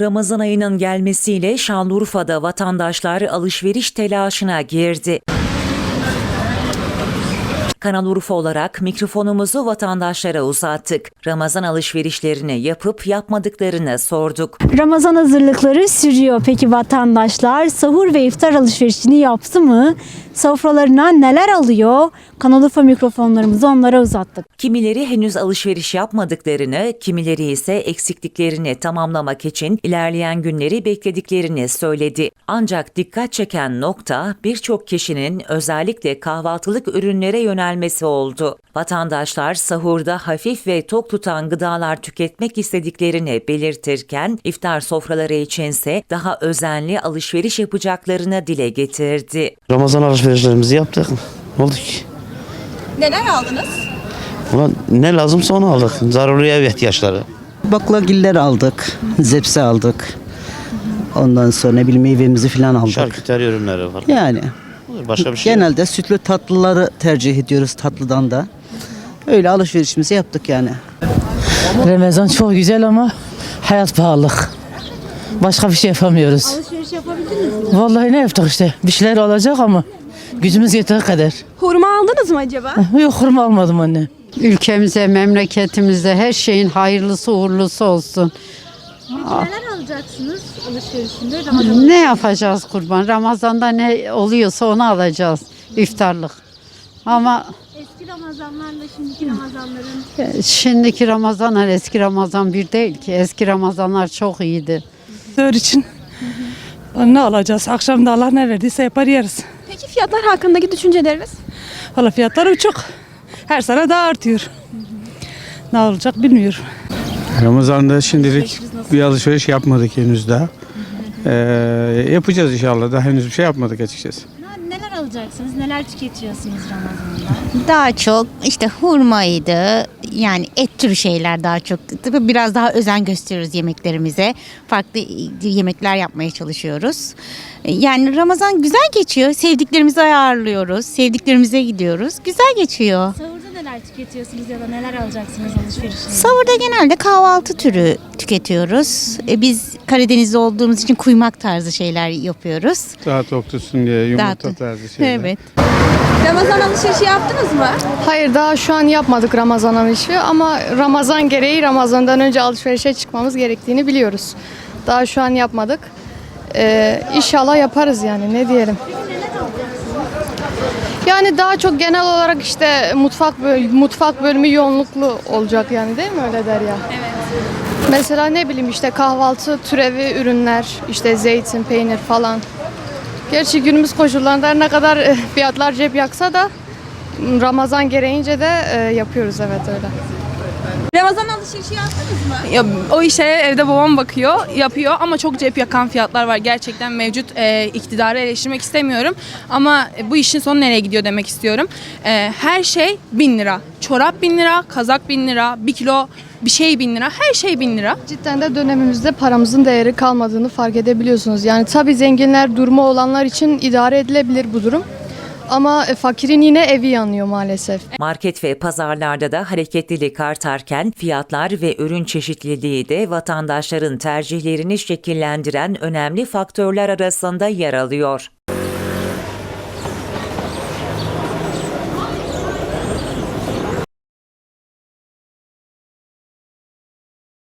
Ramazan ayının gelmesiyle Şanlıurfa'da vatandaşlar alışveriş telaşına girdi. Kanal Urfa olarak mikrofonumuzu vatandaşlara uzattık. Ramazan alışverişlerini yapıp yapmadıklarını sorduk. Ramazan hazırlıkları sürüyor. Peki vatandaşlar sahur ve iftar alışverişini yaptı mı? Sofralarına neler alıyor? Kanal Urfa mikrofonlarımızı onlara uzattık. Kimileri henüz alışveriş yapmadıklarını, kimileri ise eksikliklerini tamamlamak için ilerleyen günleri beklediklerini söyledi. Ancak dikkat çeken nokta birçok kişinin özellikle kahvaltılık ürünlere yönelmesi oldu. Vatandaşlar sahurda hafif ve tok tutan gıdalar tüketmek istediklerini belirtirken iftar sofraları içinse daha özenli alışveriş yapacaklarını dile getirdi. Ramazan alışverişlerimizi yaptık. Ne oldu ki? Neler aldınız? Ulan ne lazımsa onu aldık. Zaruri ev ihtiyaçları. Baklagiller aldık, zepse aldık. Ondan sonra ne bileyim meyvemizi falan aldık. Şarküteri ürünleri var. Yani Başka bir şey yok. genelde sütlü tatlıları tercih ediyoruz tatlıdan da. Öyle alışverişimizi yaptık yani. Ramazan çok güzel ama hayat pahalı. Başka bir şey yapamıyoruz. Alışveriş yapabildiniz mi? Vallahi ne yaptık işte. Bir şeyler olacak ama gücümüz yeteri kadar. Hurma aldınız mı acaba? Yok hurma almadım anne. ülkemize, memleketimize her şeyin hayırlısı uğurlusu olsun. Neler alacaksınız alışverişinde Ramazan? Ne yapacağız kurban? Ramazan'da ne oluyorsa onu alacağız iftarlık. Ama Eski Ramazanlarla şimdiki Ramazanların şimdiki Ramazanlar eski Ramazan bir değil ki. Eski Ramazanlar çok iyiydi. Dör için. Ne alacağız? Akşam da Allah ne verdiyse yapar yeriz. Peki fiyatlar hakkındaki düşünceleriniz? Valla fiyatlar uçuk. Her sene daha artıyor. Ne olacak bilmiyorum. Ramazan'da şimdilik bir alışveriş yapmadık henüz daha. Ee, yapacağız inşallah. Daha henüz bir şey yapmadık açıkçası. neler alacaksınız? Neler tüketiyorsunuz Ramazan'da? Daha çok işte hurmaydı yani et türü şeyler daha çok. Tabii biraz daha özen gösteriyoruz yemeklerimize. Farklı yemekler yapmaya çalışıyoruz. Yani Ramazan güzel geçiyor. Sevdiklerimizi ayarlıyoruz. Sevdiklerimize gidiyoruz. Güzel geçiyor. Sahurda neler tüketiyorsunuz ya da neler alacaksınız alışverişinde? Sahurda genelde kahvaltı türü tüketiyoruz. E, Biz Karadenizli olduğumuz için kuymak tarzı şeyler yapıyoruz. Daha tok tutsun diye yumurta Daha- tarzı şeyler. Evet. Ramazan alışverişi yaptınız mı? Hayır daha şu an yapmadık Ramazan alışverişi ama Ramazan gereği Ramazan'dan önce alışverişe çıkmamız gerektiğini biliyoruz. Daha şu an yapmadık. Ee, inşallah yaparız yani ne diyelim. Yani daha çok genel olarak işte mutfak böl- mutfak bölümü yoğunluklu olacak yani değil mi öyle der ya? Evet. Mesela ne bileyim işte kahvaltı türevi ürünler, işte zeytin, peynir falan. Gerçi günümüz koşullarında ne kadar eh, fiyatlar cep yaksa da Ramazan gereğince de eh, yapıyoruz evet öyle. Ramazan alışverişi yaptınız mı? Ya, o işe evde babam bakıyor, yapıyor ama çok cep yakan fiyatlar var. Gerçekten mevcut e, iktidarı eleştirmek istemiyorum. Ama bu işin sonu nereye gidiyor demek istiyorum. E, her şey bin lira. Çorap bin lira, kazak bin lira, bir kilo bir şey bin lira, her şey bin lira. Cidden de dönemimizde paramızın değeri kalmadığını fark edebiliyorsunuz. Yani tabii zenginler, durumu olanlar için idare edilebilir bu durum. Ama e, fakirin yine evi yanıyor maalesef. Market ve pazarlarda da hareketlilik artarken fiyatlar ve ürün çeşitliliği de vatandaşların tercihlerini şekillendiren önemli faktörler arasında yer alıyor.